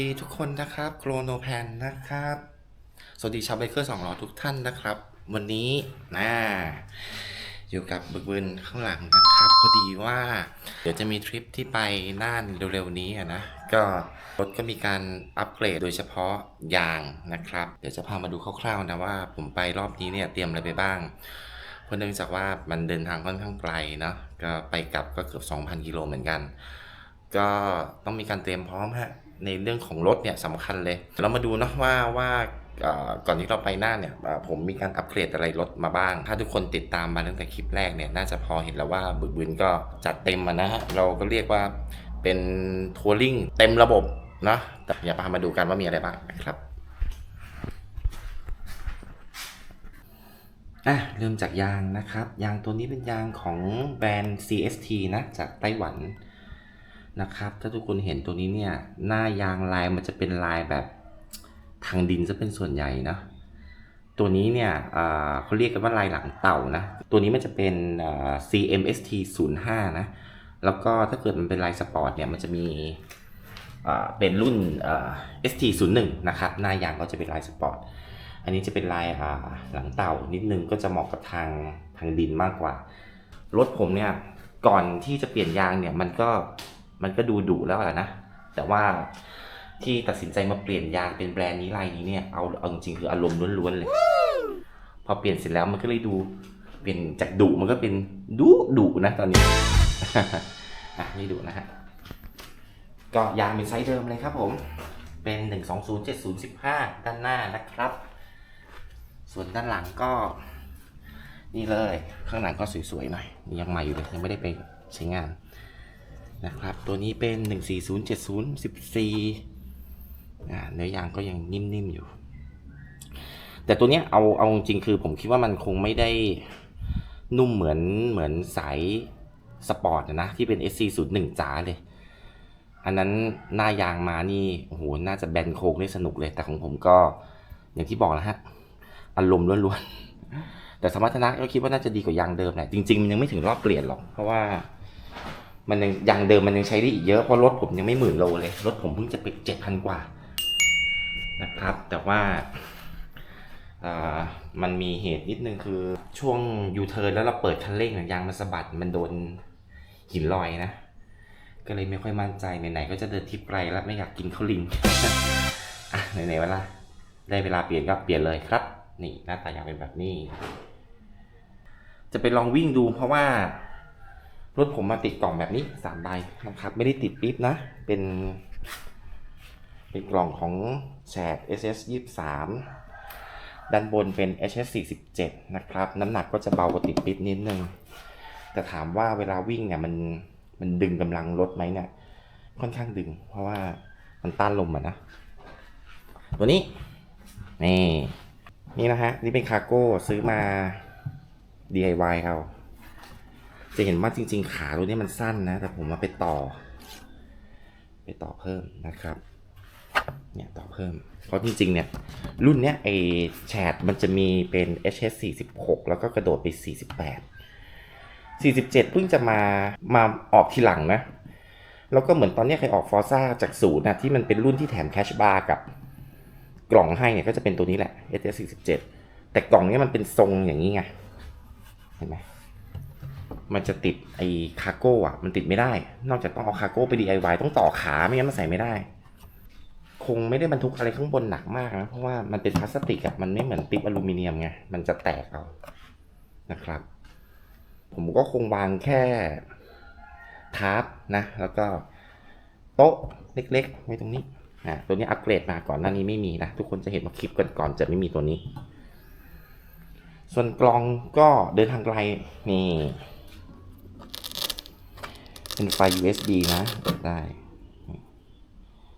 ดีทุกคนนะครับโครโนแพนนะครับ สวัสดีชาวไบเกอร์สองล้อทุกท่านนะครับ วันนี้นะอยู่กับบึกบึนข้างหลังนะครับพอดีว่า เดี๋ยวจะมีทริปที่ไปน่านเร็วๆนี้อะนะ ก็รถก็มีการอัปเกรดโดยเฉพาะยางนะครับ เดี๋ยวจะพามาดูคร่าวๆนะว่าผมไปรอบนี้เนี่ยเตรียมอะไรไปบ้างเพราะเนื่องจากว่ามันเดินทางค่อนข้างไกลเนาะก็ไปกลับก็เกือบ 2,000 กิโลเหมือนกัน ก็ต้องมีการเตรียมพร้อมฮะ ในเรื่องของรถเนี่ยสำคัญเลย เรามาดูเนาะว่าว่าก่อนที่เราไปหน้าเนี่ยผมมีการอัปเกรดอะไรรถมาบ้าง ถ้าทุกคนติดตามมาตั้งแต่คลิปแรกเนี่ยน่าจะพอเห็นแล้วว่าบึกบืนก็จัดเต็มมานะฮะเราก็เรียกว่าเป็นทัวริงเต็มระบบเนาะแต่อย่าพามาดูกันว่ามีอะไรบ้างนะครับอะเริ่มจากยางนะครับ ยางตัวนี้เป็นยางของแบรนด์ CST นะจากไต้หวัน นะครับถ้าทุกคนเห็นตัวนี้เนี่ยหน้ายางลายมันจะเป็นลายแบบทางดินซะเป็นส่วนใหญ่นะตัวนี้เนี่ยเขาเรียกกันว่าลายหลังเต่านะตัวนี้มันจะเป็น CMST 05นะแล้วก็ถ้าเกิดมันเป็นลายสปอร์ตเนี่ยมันจะมีเป็นรุ่น ST 01นะครับหน้ายางก็จะเป็นลายสปอร์ตอันนี้จะเป็นลายหลังเต่านิดนึงก็จะเหมาะกับทางทางดินมากกว่ารถผมเนี่ยก่อนที่จะเปลี่ยนยางเนี่ยมันก็ มันก็ดูดุแล้วแหละนะ แต่ว่าที่ตัดสินใจมาเปลี่ยนยางเป็นแบรนด์นี้ลายนี้เนี่ยเอาเอาจริงคืออารมณ์ล้วนๆเลย พอเปลี่ยนเสร็จแล้วมันก็เลยดูเปลี่ยนจากดุมันก็เป็นดุดุนะตอนนี้อะนี่ดุนะฮะก็ยางเป็นไซส์เดิมเลยครับผม เป็น 1207015 ด้านหน้านะครับ ส่วนด้านหลังก็ นี่เลย ข้างหลังก็สวยๆหน่อยยังใหม่อยู่เลยยังไม่ได้ไปใช้งาน นะครับ ตัวนี้เป็น 1407014อ่าเนื้อยางก็ยังนิ่มๆอยู่ แต่ตัวเนี้ยเอาเอาจริงคือผมคิดว่ามันคงไม่ได้นุ่มเหมือนเหมือนสายสปอร์ตนะ ที่เป็น SC01 จ๋าเลย อันนั้นหน้ายางมานี่โอ้โหน่าจะแบนโค้งได้สนุกเลย แต่ของผมก็อย่างที่บอกแล้วฮะ อารมณ์ล้วนๆ แต่สมรรถนะก็คิดว่าน่าจะดีกว่ายางเดิมแหละ จริงๆ มันยังไม่ถึงรอบเปลี่ยนหรอก เพราะว่า มันยังยางเดิมมันยังใช้ได้อีกเยอะเพราะรถผมยังไม่หมื่นโลเลยรถผมเพิ่งจะไปเจ็ดพันกว่า นะครับ แต่ว่าอ่ามันมีเหตุนิดนึงคือช่วงยูเทิร์นแล้วเราเปิดคันเร่งยางมันสะบัดมันโดนหินลอยนะ ก็เลยไม่ค่อยมั่นใจไหนๆก็จะเดินทิปไกลแล้วไม่อยากกินข้าวลิงอะไหนๆเวลาได้เวลาเปลี่ยนก็เปลี่ยนเลยครับ นี่หน้าตายางเป็นแบบนี้ จะไปลองวิ่งดูเพราะว่า รถผมมาติดกล่องแบบนี้สามใบนะครับ ไม่ได้ติดปิ๊บนะ เป็น เป็นกล่องของแชด SS 23ด้านบนเป็น HS 47นะครับ น้ำหนักก็จะเบากว่าติดปิ๊บนิดนึง แต่ถามว่าเวลาวิ่งเนี่ยมัน มันดึงกำลังรถไหมเนี่ย ค่อนข้างดึง เพราะว่ามันต้านลมอะนะ ตัวนี้ นี่ นี่นะฮะ นี่เป็นคาร์โก้ซื้อมา DIY เอา จะเห็นว่าจริง ๆ ขาตัวนี้มันสั้นนะ แต่ผมมาไปต่อ ไปต่อเพิ่มนะครับ เนี่ยต่อเพิ่ม เพราะจริง ๆ เนี่ย รุ่นเนี้ยไอแชดมันจะมีเป็น HS 46 แล้วก็กระโดดไป 48 47 เพิ่งจะมามาออกทีหลังนะ แล้วก็เหมือนตอนนี้ยเคยออกฟอร์ซ่าจากศูนย์นะที่มันเป็นรุ่นที่แถมแคชบาร์กับกล่องให้เนี่ยก็จะเป็นตัวนี้แหละ HS 47แต่กล่องนี้มันเป็นทรงอย่างนี้ไง เห็นไหม มันจะติดไอ้คาร์โก้อะมันติดไม่ได้ นอกจากต้องเอาคาร์โก้ไป DIY ต้องต่อขาไม่งั้นมันใส่ไม่ได้ คงไม่ได้บรรทุกอะไรข้างบนหนักมากนะ เพราะว่ามันเป็นพลาสติกอะมันไม่เหมือนติ๊บอลูมิเนียมไง มันจะแตกเอานะครับ ผมก็คงวางแค่ทาร์ปนะ แล้วก็โต๊ะเล็กๆ ไว้ตรงนี้อ่าตัวนี้อัปเกรดมาก่อนหน้านี้ไม่มีนะ ทุกคนจะเห็นว่าคลิปก่อนๆจะไม่มีตัวนี้ ส่วนกลองก็เดินทางไกลนี่ เป็นไฟ USB นะได้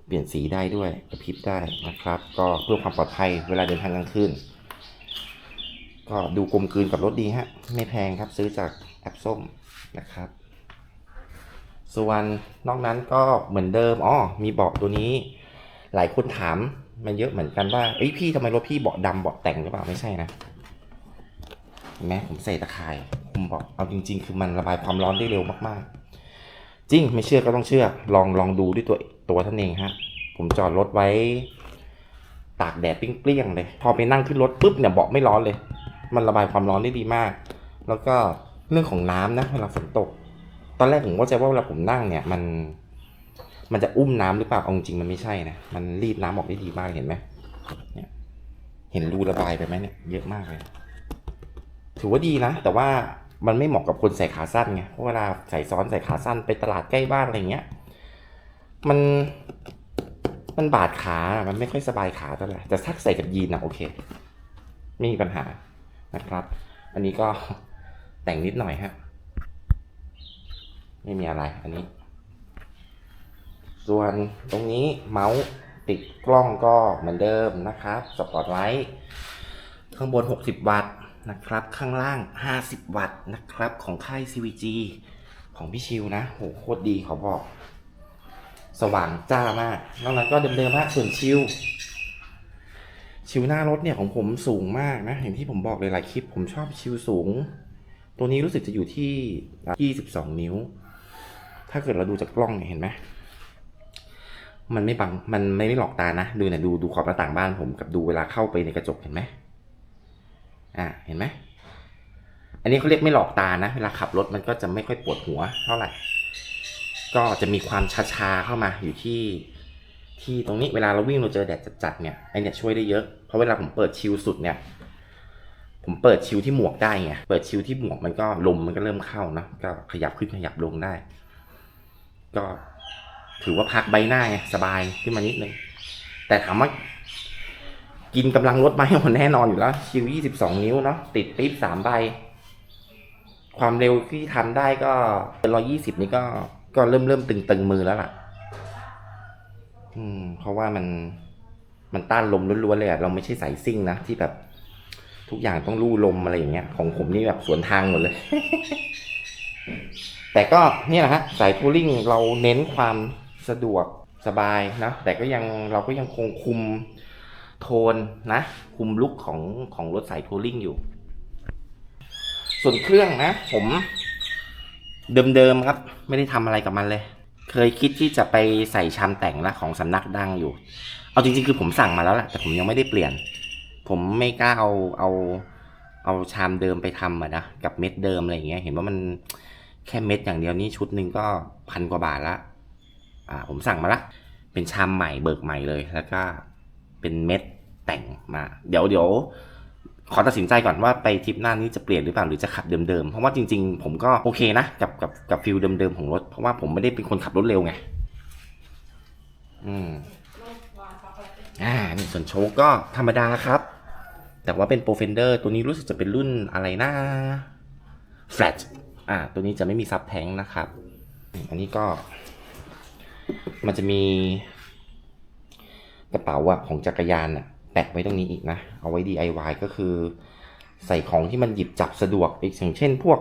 เปลี่ยนสีได้ด้วยกระพริบได้นะครับ ก็เพื่อความปลอดภัยเวลาเดินทางกลางคืนก็ดูกลมกลืนกับรถดีฮะ ไม่แพงครับซื้อจากแอปส้มนะครับ ส่วนนอกนั้นก็เหมือนเดิมอ๋อมีเบาะตัวนี้ หลายคนถามมาเยอะเหมือนกันว่าเอ้ยพี่ทำไมรถพี่เบาะดำเบาะแต่งหรือเปล่าไม่ใช่นะเห็นไหมผมใส่ตะข่ายผมบอกเอาจริง ๆ คือมันระบายความร้อนได้เร็วมากๆ จริงไม่เชื่อก็ต้องเชื่อ ลองลองดูด้วยตัวตัวท่านเองฮะ ผมจอดรถไว้ ตากแดดเปรี้ยงๆเลย พอไปนั่งขึ้นรถปุ๊บเนี่ยเบาะไม่ร้อนเลย มันระบายความร้อนได้ดีมาก แล้วก็เรื่องของน้ำนะเวลาฝนตก ตอนแรกผมก็ใจว่าเวลาผมนั่งเนี่ยมันมันจะอุ้มน้ำหรือเปล่าเอาจริงมันไม่ใช่นะ มันรีดน้ำออกได้ดีมากเห็นไหมเนี่ยเห็นรูระบายไปไหมเนี่ยเยอะมากเลย ถือว่าดีนะ แต่ว่า มันไม่เหมาะกับคนใส่ขาสั้นไงเพราะเวลาใส่ซ้อนใส่ขาสั้นไปตลาดใกล้บ้านอะไรเงี้ย มัน มันบาดขา มันไม่ค่อยสบายขาเท่าไหร่แต่ถ้าใส่กับยีนอะโอเค ไม่มีปัญหานะครับ อันนี้ก็แต่งนิดหน่อยฮะ ไม่มีอะไรอันนี้ ส่วนตรงนี้เมาส์ติดกล้องก็เหมือนเดิมนะครับ สปอตไลท์ข้างบน 60 วัตต์ นะครับข้างล่าง 50 วัตต์นะครับ ของค่าย CVG ของพี่ชิวนะโหโคตรดีเขาบอก สว่างจ้ามาก นอกนั้นก็เดิมๆฮะส่วนชิว ชิวหน้ารถเนี่ยของผมสูงมากนะอย่างที่ผมบอกหลายคลิป ผมชอบชิวสูง ตัวนี้รู้สึกจะอยู่ที่ 22 นิ้ว ถ้าเกิดเราดูจากกล้องเนี่ยเห็นไหมมันไม่บัง มันไม่ได้หลอกตานะ ดูเนี่ยดูดูขอบหน้าต่างบ้านผมกับดูเวลาเข้าไปในกระจกเห็นไหม อ่าเห็นไหมอันนี้เขาเรียกไม่หลอกตานะ เวลาขับรถมันก็จะไม่ค่อยปวดหัวเท่าไหร่ ก็จะมีความชาๆเข้ามาอยู่ที่ที่ตรงนี้เวลาเราวิ่งเราเจอแดดจัดๆเนี่ยไอเนี่ยช่วยได้เยอะ เพราะเวลาผมเปิดชิลสุดเนี่ย ผมเปิดชิลที่หมวกได้ไง เปิดชิลที่หมวกมันก็ลมมันก็เริ่มเข้าเนอะก็ขยับขึ้นขยับลงได้ ก็ถือว่าพักใบหน้าไงสบายขึ้นมานิดนึง แต่ถามว่า กินกำลังรถไหมมันแน่นอนอยู่แล้ว ชิว22นิ้วเนาะติดปิ๊บสามใบ ความเร็วที่ทำได้ก็เป็น120นี่ก็ก็เริ่มเริ่มตึงตึงมือแล้วล่ะ อืม เพราะว่ามันมันต้านลมล้วนๆเลยอะเราไม่ใช่สายซิ่งนะที่แบบทุกอย่างต้องลู่ลมอะไรอย่างเงี้ย ของผมนี่แบบสวนทางหมดเลย แต่ก็เนี่ยแหละฮะสายทัวริงเราเน้นความสะดวกสบายนะแต่ก็ยังเราก็ยังคงคุม โทนนะ คุมลุคของของรถสายทัวริงอยู่ ส่วนเครื่องนะ ผมเดิมๆครับ ไม่ได้ทำอะไรกับมันเลย เคยคิดที่จะไปใส่ชามแต่งละของสำนักดังอยู่ เอาจริงๆ คือผมสั่งมาแล้วแหละแต่ผมยังไม่ได้เปลี่ยน ผมไม่กล้าเอาเอาเอาชามเดิมไปทำอะนะกับเม็ดเดิมอะไรอย่างเงี้ย เห็นว่ามันแค่เม็ดอย่างเดียวนี่ชุดหนึ่งก็พันกว่าบาทละ อ่า ผมสั่งมาละ เป็นชามใหม่เบิกใหม่เลย แล้วก็เป็นเม็ด แต่งมา เดี๋ยวเดี๋ยวขอตัดสินใจก่อนว่าไปทริปหน้านี้จะเปลี่ยนหรือเปล่าหรือจะขับเดิมๆ เพราะว่าจริงๆ ผมก็โอเคนะกับกับกับฟิลเดิมๆของรถ เพราะว่าผมไม่ได้เป็นคนขับรถเร็วไง อืมอ่านี่ส่วนโชคก็ธรรมดาครับ แต่ว่าเป็นโปรเฟนเดอร์ตัวนี้รู้สึกจะเป็นรุ่นอะไรนะ flat อ่า ตัวนี้จะไม่มีซับแทงนะครับ อันนี้ก็ มันจะมีกระเป๋าอะของจักรยานอะ แปะไว้ตรงนี้อีกนะ เอาไว้ DIY ก็คือ ใส่ของที่มันหยิบจับสะดวกอีกอย่างเช่น พวก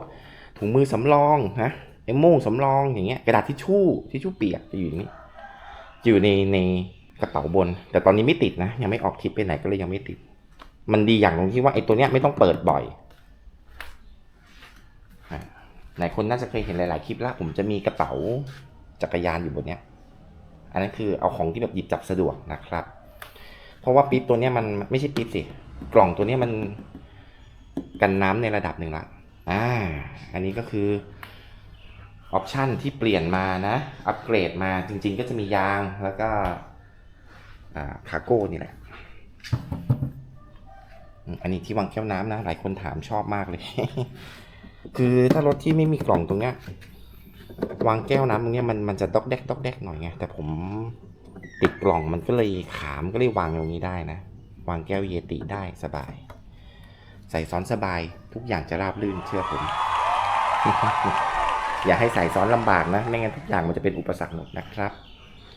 ถุงมือสำรองนะไอ้โม่งสำรองอย่างเงี้ยกระดาษทิชชู่ทิชชู่เปียกจะอยู่นี้อยู่ในในกระเป๋าบน แต่ตอนนี้ไม่ติดนะ ยังไม่ออกทริปไปไหนก็เลยยังไม่ติด มันดีอย่างตรงที่ว่าไอ้ตัวเนี้ยไม่ต้องเปิดบ่อยหลายคนน่าจะเคยเห็นหลาย ๆ คลิปแล้วผมจะมีกระเป๋าจักรยานอยู่บนเนี้ย อันนั้นคือเอาของที่แบบหยิบจับสะดวกนะครับ เพราะว่าปิ๊บตัวนี้มันไม่ใช่ปิ๊บสิ กล่องตัวนี้มันกันน้ำในระดับหนึ่งละอ่า อันนี้ก็คือออปชันที่เปลี่ยนมานะ อัปเกรดมาจริงๆก็จะมียางแล้วก็อ่าคาร์โก้นี่แหละ อันนี้ที่วางแก้วน้ำนะ หลายคนถามชอบมากเลย คือถ้ารถที่ไม่มีกล่องตรงเนี้ยวางแก้วน้ำตรงเนี้ยมันมันจะดอกแดกดอกแดกหน่อยไง แต่ผม ติดกล่องมันก็เลยขามก็เลยวางตรงนี้ได้นะ วางแก้วเยติได้สบาย ใส่ซ้อนสบายทุกอย่างจะราบรื่นเชื่อผม อย่าให้ใส่ซ้อนลำบากนะไม่งั้นทุกอย่างมันจะเป็นอุปสรรคหมดนะครับ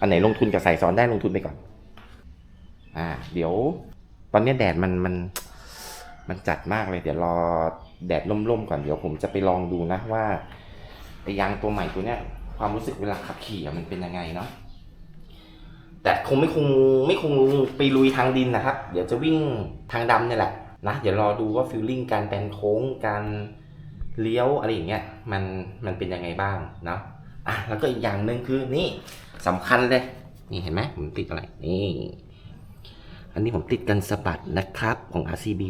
อันไหนลงทุนกับใส่ซ้อนได้ลงทุนไปก่อน อ่า เดี๋ยว ตอนนี้แดดมันมัน มันจัดมากเลย เดี๋ยวรอแดดล่มๆก่อนเดี๋ยวผมจะไปลองดูนะว่าไอยางตัวใหม่ตัวเนี้ยความรู้สึกเวลาขับขี่มันเป็นยังไงเนาะ แต่คงไม่คงไม่คงไปลุยทางดินนะครับ เดี๋ยวจะวิ่งทางดำเนี่ยแหละนะเดี๋ยวรอดูว่าฟิลลิ่งการแบนโค้งการเลี้ยวอะไรอย่างเงี้ยมันมันเป็นยังไงบ้างเนาะอะแล้วก็อีกอย่างหนึ่งคือนี่สำคัญเลย นี่เห็นไหมผมติดอะไรนี่อันนี้ผมติดกันสะบัดนะครับของ RCB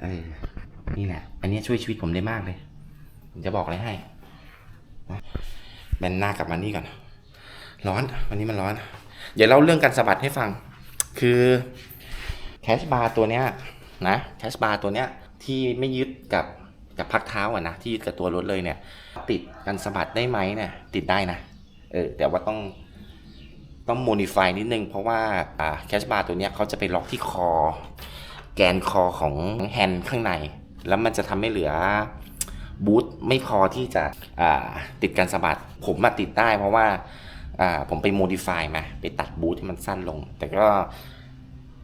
เออนี่แหละ อันนี้ช่วยชีวิตผมได้มากเลย ผมจะบอกอะไรให้นะแบนหน้ากลับมานี่ก่อน ร้อน วันนี้มันร้อน เดี๋ยวเล่าเรื่องการสะบัดให้ฟัง คือแคชบาร์ตัวเนี้ยนะแคชบาร์ตัวเนี้ยที่ไม่ยึดกับกับพักเท้าอะนะที่ยึดกับตัวรถเลยเนี่ย ติดกันสะบัดได้ไหมเนี่ยติดได้นะเออแต่ว่าต้องต้องโมดิฟายนิดนึง เพราะว่าแคชบาร์ตัวเนี้ยเขาจะไปล็อกที่คอ แกนคอของแฮนด์ข้างใน แล้วมันจะทำให้เหลือบูทไม่พอที่จะติดกันสะบัดผมมาติดได้เพราะว่า ผมไปโมดิฟายมา ไปตัดบูทให้มันสั้นลง แต่ก็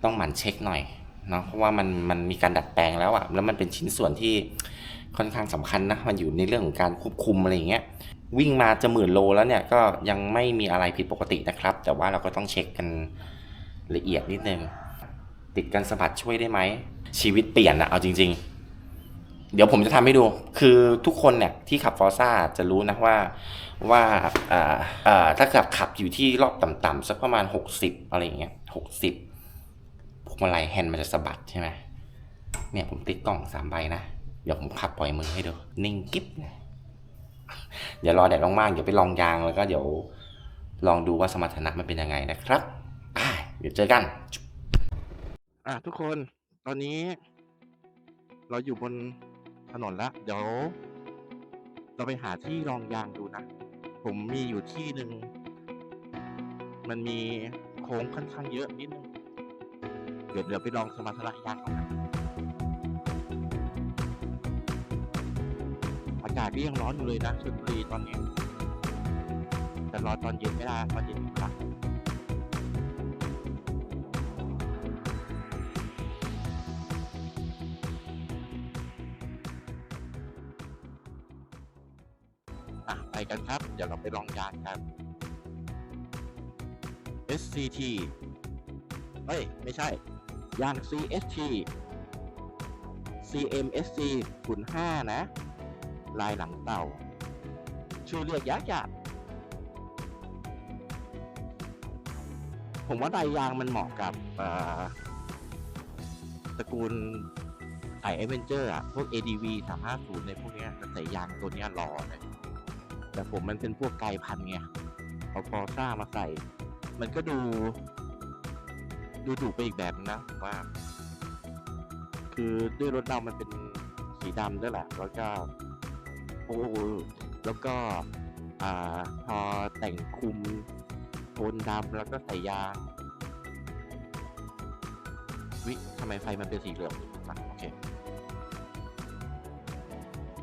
ต้องหมั่นเช็คหน่อยเนาะเพราะว่ามันมันมีการดัดแปลงแล้วอะแล้วมันเป็นชิ้นส่วนที่ค่อนข้างสำคัญนะมันอยู่ในเรื่องของการควบคุมอะไรอย่างเงี้ยวิ่งมาจะหมื่นโลแล้วเนี่ยก็ยังไม่มีอะไรผิดปกตินะครับ แต่ว่าเราก็ต้องเช็คกันละเอียดนิดนึงติดกันสะบัดช่วยได้ไหมชีวิตเปลี่ยนอะเอาจริง ๆ เดี๋ยวผมจะทำให้ดู คือทุกคนเนี่ยที่ขับฟอร์ซ่าจะรู้นะว่าว่าถ้าขับขับอยู่ที่รอบต่ำๆสักประมาณ 60 อะไรอย่างเงี้ยหกสิบพวงมาลัยแฮนด์มันจะสะบัดใช่ไหมเนี่ยผมติดกล่องสามใบนะ เดี๋ยวผมขับปล่อยมือให้ดู นิ่งกิ๊บเลยเดี๋ยวรอแดดมากเดี๋ยวไปลองยางแล้วก็เดี๋ยวลองดูว่าสมรรถนะมันเป็นยังไงนะครับเดี๋ยวเจอกัน อะทุกคนตอนนี้ เราอยู่บน ถนนแล้วเดี๋ยวเราไปหาที่รองยางดูนะ ผมมีอยู่ที่หนึ่ง มันมีโค้งค่อนข้างเยอะนิดนึง เดี๋ยวเดี๋ยวไปลองสมรรถนะยางกันนะอากาศก็ยังร้อนอยู่เลยนะชลบุรีตอนนี้ แต่รอตอนเย็นไม่ได้ตอนเย็นมีพัก อะไปกันครับ เดี๋ยวเราไปลองยางกัน SCT เฮ้ย ไม่ใช่ ยาง CST CMSC ขุน5นะ ลายหลังเต่า ชื่อเรียกยากยากผมว่าลายยางมันเหมาะกับตระกูลไอเอเวนเจอร์อะพวก ADV 350ในพวกเนี้ยจะใส่ยางตัวเนี้ยรอเลย แต่ผมมันเป็นพวกไกลพันไงเอาฟอซ่ามาใส่ มันก็ดู ดูดุไปอีกแบบนะผมว่า คือด้วยรถเรามันเป็นสีดำด้วยแหละแล้วก็โอ้แล้วก็ อ่า พอแต่งคุมโทนดำแล้วก็ใส่ยางวิทำไมไฟมันเป็นสีเหลืองอะโอเค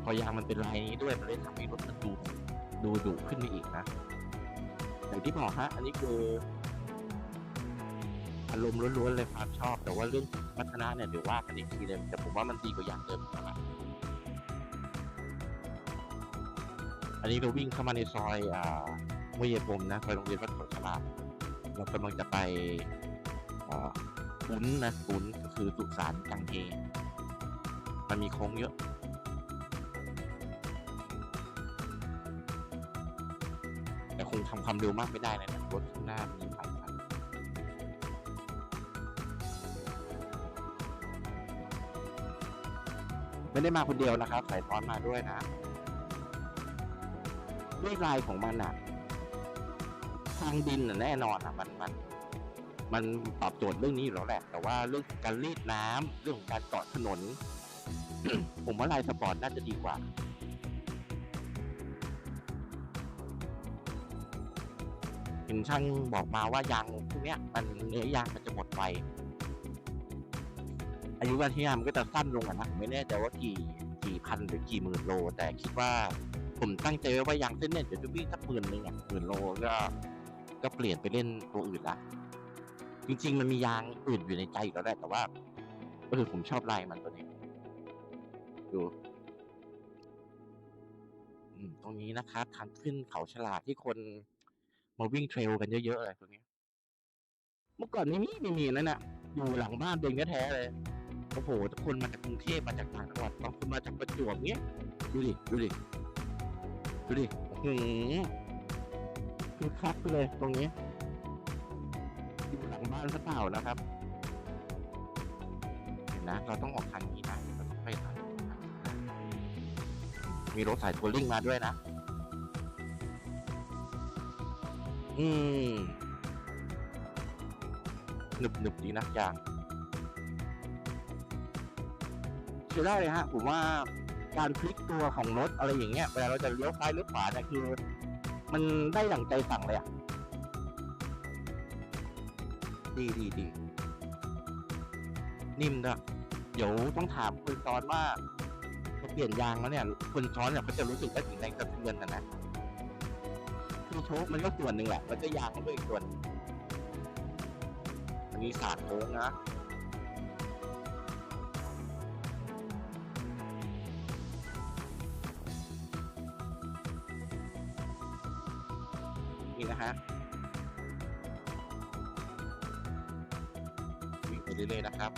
พอยางมันเป็นลายนี้ด้วย มันเลยทำให้รถมันดู ดูดุขึ้นไปอีกนะอย่างที่บอกฮะอันนี้คืออารมณ์ล้วนๆเลยความชอบ แต่ว่าเรื่องวัฒนะเนี่ยเดี๋ยวว่ากันอีกทีเลยแต่ผมว่ามันดีกว่าอย่างเดิมนะอันนี้เราวิ่งเข้ามาในซอยอ่าห้วยเยพรมนะซอยโรงเรียนวัดโขฉลาดเรากำลังจะไปอ่าปุ้นนะปุ้นก็คือสุสานกังเฮมันมีโค้งเยอะ งทำความเร็วมากไม่ได้นะรถข้างหน้ามีหลายคันไม่ได้มาคนเดียวนะครับสายท้อนมาด้วยนะด้วยลายของมันอะทางดินน่ะแน่นอนอะมันมันมันตอบโจทย์เรื่องนี้อยู่แล้วแหละ แต่ว่าเรื่องการรีดน้ำเรื่องของการเกาะถนน ผมว่าลายสปอร์ตน่าจะดีกว่า นช่างบอกมาว่ายางพวกเนี้ยมันเนื้อยางมันจะหมดไวอายุการใช้งานมันก็จะสั้นลงนะผมไม่แน่ใจว่ากี่กี่พันหรือกี่หมื่นโล แต่คิดว่าผมตั้งใจไว้ว่ายางเส้นเนี่ยเดี๋ยวจะวิ่งสักหมื่นหนึ่งอะหมื่นโลก็ก็เปลี่ยนไปเล่นตัวอื่นละจริง ๆ มันมียางอื่นอยู่ในใจอยู่แล้วแหละแต่ว่าก็คือผมชอบลายมันตัวนี้ดูตรงนี้นะครับทางขึ้นเขาฉลาดที่คน มาวิ่งเทรลกันเยอะๆเลยตรงนี้เมื่อก่อนไม่มีไม่มีนั่นน่ะ อยู่หลังบ้านเองแท้ๆเลยโอ้โหทุกคนมาจากกรุงเทพมาจากต่างจังหวัดบางคนมาจากประจวบเงี้ยดูดิดูดิดูดิโอ้โหคือคักไปเลยตรงนี้อยู่หลังบ้านซะเปล่านะครับเห็นนะเราต้องออกทางนี้นะเราต้องไปทางนี้นะมีรถสายทัวริงมาด้วยนะ อืมหนึบหนึบดีนะยางใช้ได้เลยฮะผมว่าการพลิกตัวของรถอะไรอย่างเงี้ยเวลาเราจะเลี้ยวซ้ายหรือขวาเนี่ยคือ มันได้ดั่งใจสั่งเลยอะดีดีดีนิ่มด้วยเดี๋ยวต้องถามคนซ้อนว่าพอเปลี่ยนยางแล้วเนี่ย คนซ้อนเนี่ยเขาจะรู้สึกได้ถึงแรงกระเทือนนะนะ โชคมันก็ส่วนหนึ่งแหละ แล้วก็ยางมันก็อีกส่วน อันนี้สาดโค้งนะนี่นะฮะวิ่งไปเรื่อยๆนะครับ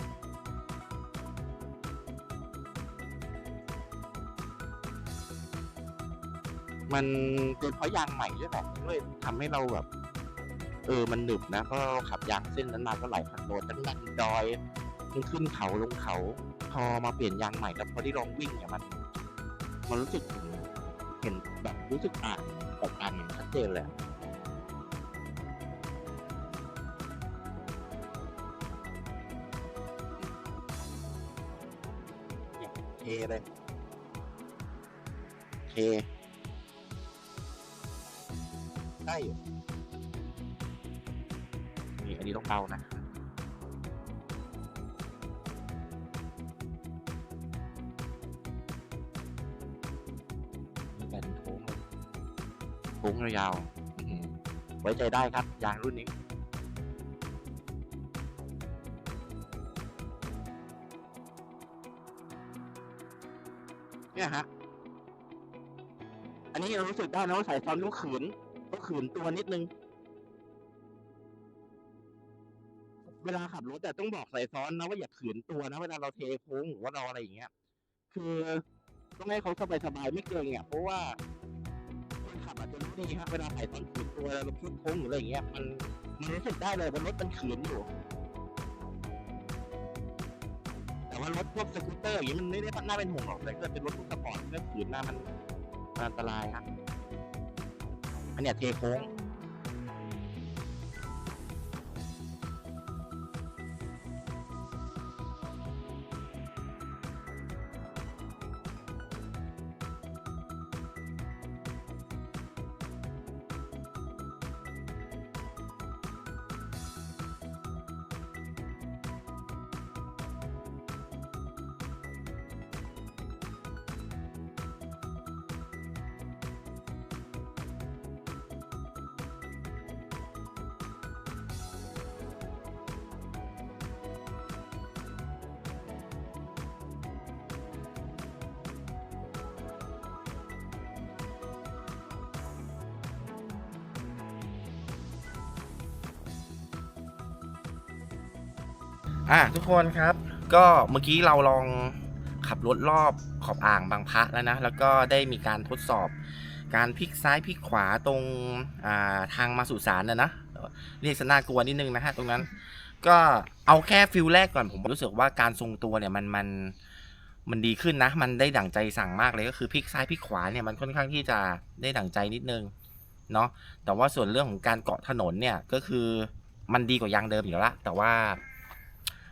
มันเป็นเพราะยางใหม่ด้วยแหละด้วยทำให้เราแบบ เออมันหนึบนะเพราะเราขับยางเส้นนั้นมาก็หลายพันโลทั้งดันดอยขึ้นเขาลงเขา พอมาเปลี่ยนยางใหม่แล้วพอที่ลองวิ่งเนี่ยมันมันรู้สึกเห็นแบบรู้สึกอ่านแบบอ่านอย่างชัดเจนเลยเนี่ยเทเลยเท ได้อยู่นี่อันนี้ต้องเบานะนี่เป็นโค้งเลยโค้งยาวๆอื้อหือไว้ใจได้ครับ ยางรุ่นนี้เนี่ยฮะ อันนี้เรารู้สึกได้นะว่าสายซ้อนต้องขืน ต้องขืนตัวนิดนึง เวลาขับรถแต่ต้องบอกสายซ้อนนะว่าอย่าขืนตัวนะเวลาเราเทโค้งหรือว่าเราอะไรอย่างเงี้ย คือต้องให้เขาสบายๆไม่เกรงอะเพราะว่าคนขับอาจจะรู้ดีครับเวลาสายซ้อนขืนตัวแล้วเราพุ่งโค้งหรืออะไรอย่างเงี้ยมันมันรู้สึกได้เลยว่ารถมันขืนอยู่แต่ว่ารถพวกสกูตเตอร์อย่างนี้มันไม่ได้น่าเป็นห่วงหรอกแต่ถ้าเป็นรถพวกสปอร์ตเรื่องขืนหน้ามันอันตรายครับ อันเนี้ยเทโค้ง อะทุกคนครับ ก็เมื่อกี้เราลองขับรถรอบขอบอ่างบางพระแล้วนะ แล้วก็ได้มีการทดสอบ การพลิกซ้ายพลิกขวาตรงอ่าทางมาสุสานนะนะเรียกสน่ากลัวนิดนึงนะฮะตรงนั้น ก็เอาแค่ฟิลแรกก่อนผมรู้สึกว่าการทรงตัวเนี่ยมันมันมันดีขึ้นนะ มันได้ดั่งใจสั่งมากเลยก็คือพลิกซ้ายพลิกขวาเนี่ยมันค่อนข้างที่จะได้ดั่งใจนิดนึงเนาะแต่ว่าส่วนเรื่องของการเกาะถนนเนี่ยก็คือมันดีกว่ายางเดิมอยู่แล้วแต่ว่า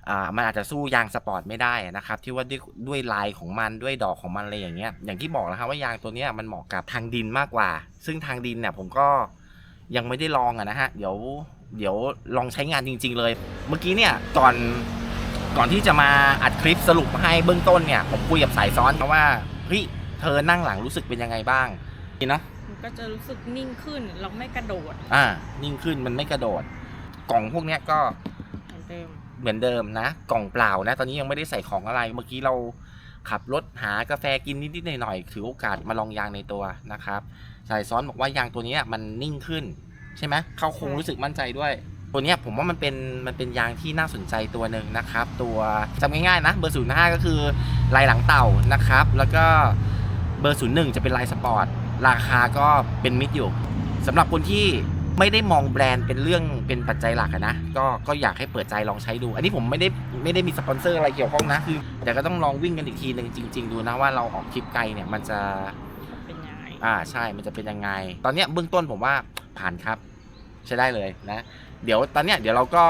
อ่ามันอาจจะสู้ยางสปอร์ตไม่ได้นะครับที่ว่าด้วยด้วยลายของมันด้วยดอกของมันอะไรอย่างเงี้ยอย่างที่บอกแล้วครับว่ายางตัวเนี้ยมันเหมาะกับทางดินมากกว่า ซึ่งทางดินเนี่ยผมก็ยังไม่ได้ลองอะนะฮะเดี๋ยวเดี๋ยวลองใช้งานจริง ๆ เลย เมื่อกี้เนี่ยก่อนก่อนที่จะมาอัดคลิปสรุปให้เบื้องต้นเนี่ยผมคุยกับสายซ้อนเพราะว่าเฮ้ยเธอนั่งหลังรู้สึกเป็นยังไงบ้างนี่เนาะมันก็จะรู้สึกนิ่งขึ้นเราไม่กระโดด อ่า นิ่งขึ้นมันไม่กระโดด กล่องพวกเนี้ยก็เหมือนเดิม เหมือนเดิมนะ กล่องเปล่านะ ตอนนี้ยังไม่ได้ใส่ของอะไร เมื่อกี้เราขับรถหากาแฟกินนิดๆหน่อยๆถือโอกาสมาลองยางในตัวนะครับสายซ้อนบอกว่ายางตัวนี้มันนิ่งขึ้น ใช่ไหมเขาคงรู้สึกมั่นใจด้วย ตัวนี้ผมว่ามันเป็นมันเป็นยางที่น่าสนใจตัวหนึ่งนะครับ ตัวจำง่ายๆนะ เบอร์ศูนย์ห้าก็คือลายหลังเต่านะครับ แล้วก็เบอร์ศูนย์หนึ่งจะเป็นลายสปอร์ตราคาก็เป็นมิดอยู่สำหรับคนที่ ไม่ได้มองแบรนด์เป็นเรื่องเป็นปัจจัยหลักอะนะก็ก็อยากให้เปิดใจลองใช้ดู อันนี้ผมไม่ได้ไม่ได้มีสปอนเซอร์อะไรเกี่ยวข้องนะคือแต่ก็ต้องลองวิ่งกันอีกทีหนึ่งจริง ๆ ดูนะว่าเราออกคลิปไกลเนี่ยมันจะเป็นยังไงอ่าใช่มันจะเป็นยังไง ตอนเนี้ยเบื้องต้นผมว่าผ่านครับ ใช้ได้เลยนะ เดี๋ยวตอนเนี้ยเดี๋ยวเราก็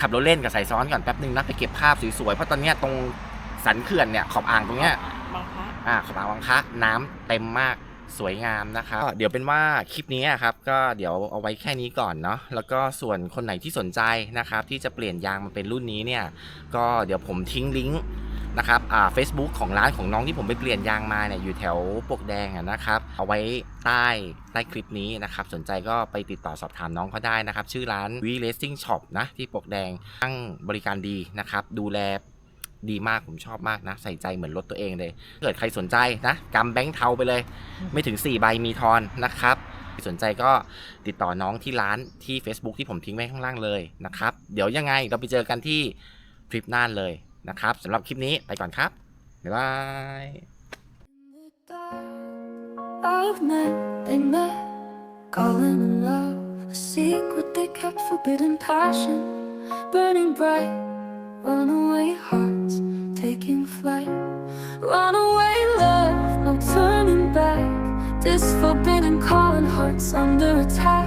ขับรถเล่นกับสายซ้อนก่อนแป๊บนึงนะไปเก็บภาพสวยๆเพราะตอนเนี้ยตรงสันเขื่อนเนี่ยขอบอ่างตรงเนี้ยบางพระอ่าขอบอ่างวังคะน้ำเต็มมาก สวยงามนะครับเดี๋ยวเป็นว่าคลิปนี้ครับก็เดี๋ยวเอาไว้แค่นี้ก่อนเนาะแล้วก็ส่วนคนไหนที่สนใจนะครับที่จะเปลี่ยนยางมาเป็นรุ่นนี้เนี่ยก็เดี๋ยวผมทิ้งลิงก์นะครับอ่า Facebook ของร้านของน้องที่ผมไปเปลี่ยนยางมาเนี่ยอยู่แถวปวกแดงนะครับเอาไว้ใต้ใต้คลิปนี้นะครับสนใจก็ไปติดต่อสอบถามน้องเขาได้นะครับชื่อร้าน V Racing Shop นะที่ปวกแดงตั้งบริการดีนะครับดูแล ดีมากผมชอบมากนะ ใส่ใจเหมือนรถตัวเองเลย เกิดใครสนใจนะกำแบงค์เทาไปเลย ไม่ถึง 4 ใบมีทอนนะครับ สนใจก็ติดต่อน้องที่ร้านที่ Facebook ที่ผมทิ้งไว้ข้างล่างเลยนะครับ เดี๋ยวยังไงเราไปเจอกันที่ทริปน่านเลยนะครับสำหรับคลิปนี้ไปก่อนครับ บ๊ายบาย of men they met, calling in love. A secret they kept, forbidden passion, burning bright. Runaway hearts taking flight. Runaway love, no turning back. This forbidden calling hearts under attack.